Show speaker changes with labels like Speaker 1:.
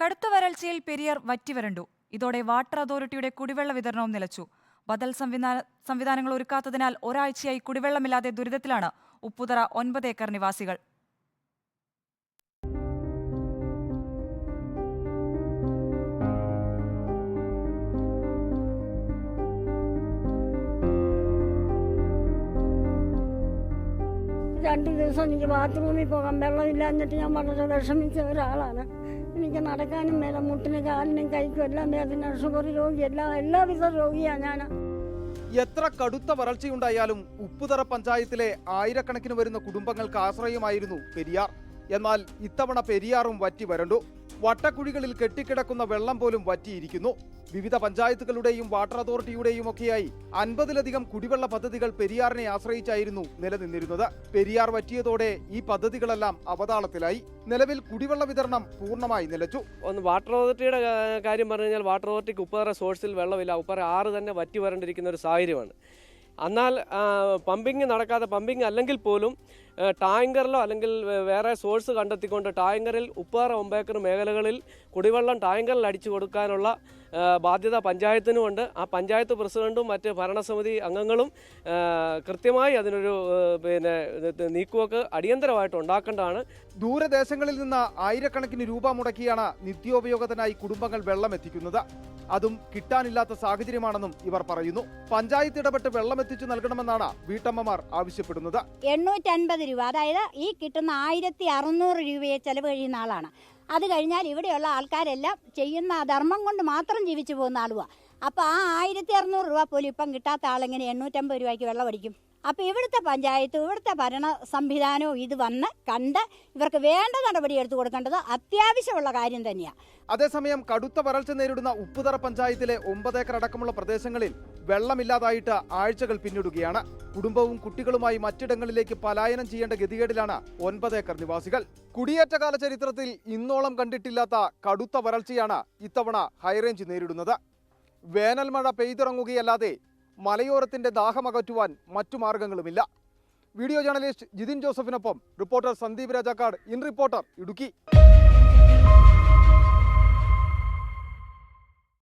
Speaker 1: കടുത്ത വരൾച്ചയിൽ പെരിയർ വറ്റിവരണ്ടു. ഇതോടെ വാട്ടർ അതോറിറ്റിയുടെ കുടിവെള്ള വിതരണവും നിലച്ചു. ബദൽ സംവിധാന സംവിധാനങ്ങൾ ഒരുക്കാത്തതിനാൽ ഒരാഴ്ചയായി കുടിവെള്ളമില്ലാതെ ദുരിതത്തിലാണ് ഉപ്പുതറ ഒൻപത് ഏക്കർ നിവാസികൾ.
Speaker 2: രണ്ട് ദിവസം എനിക്ക് ബാത്റൂമിൽ പോകാൻ വെള്ളമില്ല എന്നിട്ട് ഞാൻ വളരെ വിഷമിച്ച ഒരാളാണ്. എനിക്ക് നടക്കാനും മേല മുട്ടിന് കാലിനും കൈക്കും എല്ലാം വേദന ഷുഗർ രോഗി എല്ലാം എല്ലാവിധ രോഗിയാണ് ഞാൻ
Speaker 3: എത്ര കടുത്ത വരൾച്ചയുണ്ടായാലും ഉപ്പുതറ പഞ്ചായത്തിലെ ആയിരക്കണക്കിന് വരുന്ന കുടുംബങ്ങൾക്ക് ആശ്രയമായിരുന്നു പെരിയാർ. എന്നാൽ ഇത്തവണ പെരിയാറും വറ്റി വരണ്ടു. വട്ടക്കുഴികളിൽ കെട്ടിക്കിടക്കുന്ന വെള്ളം പോലും വറ്റിയിരിക്കുന്നു. വിവിധ പഞ്ചായത്തുകളുടെയും വാട്ടർ അതോറിറ്റിയുടെയും ഒക്കെയായി അൻപതിലധികം കുടിവെള്ള പദ്ധതികൾ പെരിയാറിനെ ആശ്രയിച്ചായിരുന്നു നിലനിന്നിരുന്നത്. പെരിയാർ വറ്റിയതോടെ ഈ പദ്ധതികളെല്ലാം അവതാളത്തിലായി. നിലവിൽ കുടിവെള്ള വിതരണം പൂർണമായി നിലച്ചു.
Speaker 4: ഒന്ന് വാട്ടർ അതോറിറ്റിയുടെ കാര്യം പറഞ്ഞു കഴിഞ്ഞാൽ വാട്ടർ അതോറിറ്റിക്ക് ഉപ്പറ സോഴ്സിൽ വെള്ളമില്ല. ഉപ്പറ ആറ് തന്നെ വറ്റി വരണ്ടിരിക്കുന്ന ഒരു സാഹചര്യമാണ്. എന്നാൽ പമ്പിങ് നടക്കാതെ പമ്പിങ് അല്ലെങ്കിൽ പോലും ടാങ്കറിലോ അല്ലെങ്കിൽ വേറെ സോഴ്സ് കണ്ടെത്തിക്കൊണ്ട് ടാങ്കറിൽ ഉപ്പാറ ഒമ്പേക്കർ മേഖലകളിൽ കുടിവെള്ളം ടാങ്കറിൽ അടിച്ചു കൊടുക്കാനുള്ള ബാധ്യത പഞ്ചായത്തിനുമുണ്ട് ആ പഞ്ചായത്ത് പ്രസിഡന്റും മറ്റ് ഭരണസമിതി അംഗങ്ങളും കൃത്യമായി അതിനൊരു പിന്നെ നീക്കുവൊക്കെ അടിയന്തരമായിട്ട് ഉണ്ടാക്കേണ്ടതാണ്.
Speaker 3: ദൂരദേശങ്ങളിൽ നിന്ന് ആയിരക്കണക്കിന് രൂപ മുടക്കിയാണ് നിത്യോപയോഗത്തിനായി കുടുംബങ്ങൾ വെള്ളം എത്തിക്കുന്നത് അതും കിട്ടാനില്ലാത്ത സാഹചര്യമാണെന്നും ഇവർ പറയുന്നു. പഞ്ചായത്ത് ഇടപെട്ട് വെള്ളം എത്തിച്ചു നൽകണമെന്നാണ് വീട്ടമ്മമാർ ആവശ്യപ്പെടുന്നത്.
Speaker 5: എണ്ണൂറ്റൻപത് രൂപ. അതായത് ഈ കിട്ടുന്ന ആയിരത്തി അറുന്നൂറ് രൂപയെ ചിലവ് കഴിയുന്ന ആളാണ്. അത് കഴിഞ്ഞാൽ ഇവിടെയുള്ള ആൾക്കാരെല്ലാം ചെയ്യുന്ന ധർമ്മം കൊണ്ട് മാത്രം ജീവിച്ചു പോകുന്ന ആളുമാണ് അപ്പോൾ ആ ആയിരത്തി അറുന്നൂറ് രൂപ പോലും ഇപ്പം കിട്ടാത്ത ആളെങ്ങനെ എണ്ണൂറ്റമ്പത് രൂപയ്ക്ക് വെള്ളം അടിക്കും? അപ്പോൾ ഇവിടുത്തെ പഞ്ചായത്തും ഇവിടുത്തെ ഭരണ സംവിധാനവും ഇത് വന്ന് കണ്ട് ഇവർക്ക് വേണ്ട നടപടി എടുത്തു കൊടുക്കേണ്ടത് അത്യാവശ്യമുള്ള കാര്യം തന്നെയാണ്
Speaker 3: അതേസമയം കടുത്ത വരൾച്ച നേരിടുന്ന ഉപ്പുതറ പഞ്ചായത്തിലെ ഒമ്പതേക്കർ അടക്കമുള്ള പ്രദേശങ്ങളിൽ വെള്ളമില്ലാതായിട്ട് ആഴ്ചകൾ പിന്നിടുകയാണ്. കുടുംബവും കുട്ടികളുമായി മറ്റിടങ്ങളിലേക്ക് പലായനം ചെയ്യേണ്ട ഗതികേടിലാണ് ഒൻപത് ഏക്കർ നിവാസികൾ. കുടിയേറ്റകാല ചരിത്രത്തിൽ ഇന്നോളം കണ്ടിട്ടില്ലാത്ത കടുത്ത വരൾച്ചയാണ് ഇത്തവണ ഹൈറേഞ്ച് നേരിടുന്നത്. വേനൽ മഴ പെയ്തിറങ്ങുകയല്ലാതെ മലയോരത്തിന്റെ ദാഹമകറ്റുവാൻ മറ്റു മാർഗങ്ങളുമില്ല. Video journalist Jithin ജോസഫിനൊപ്പം reporter Sandeep Rajakkad. In reporter Idukki.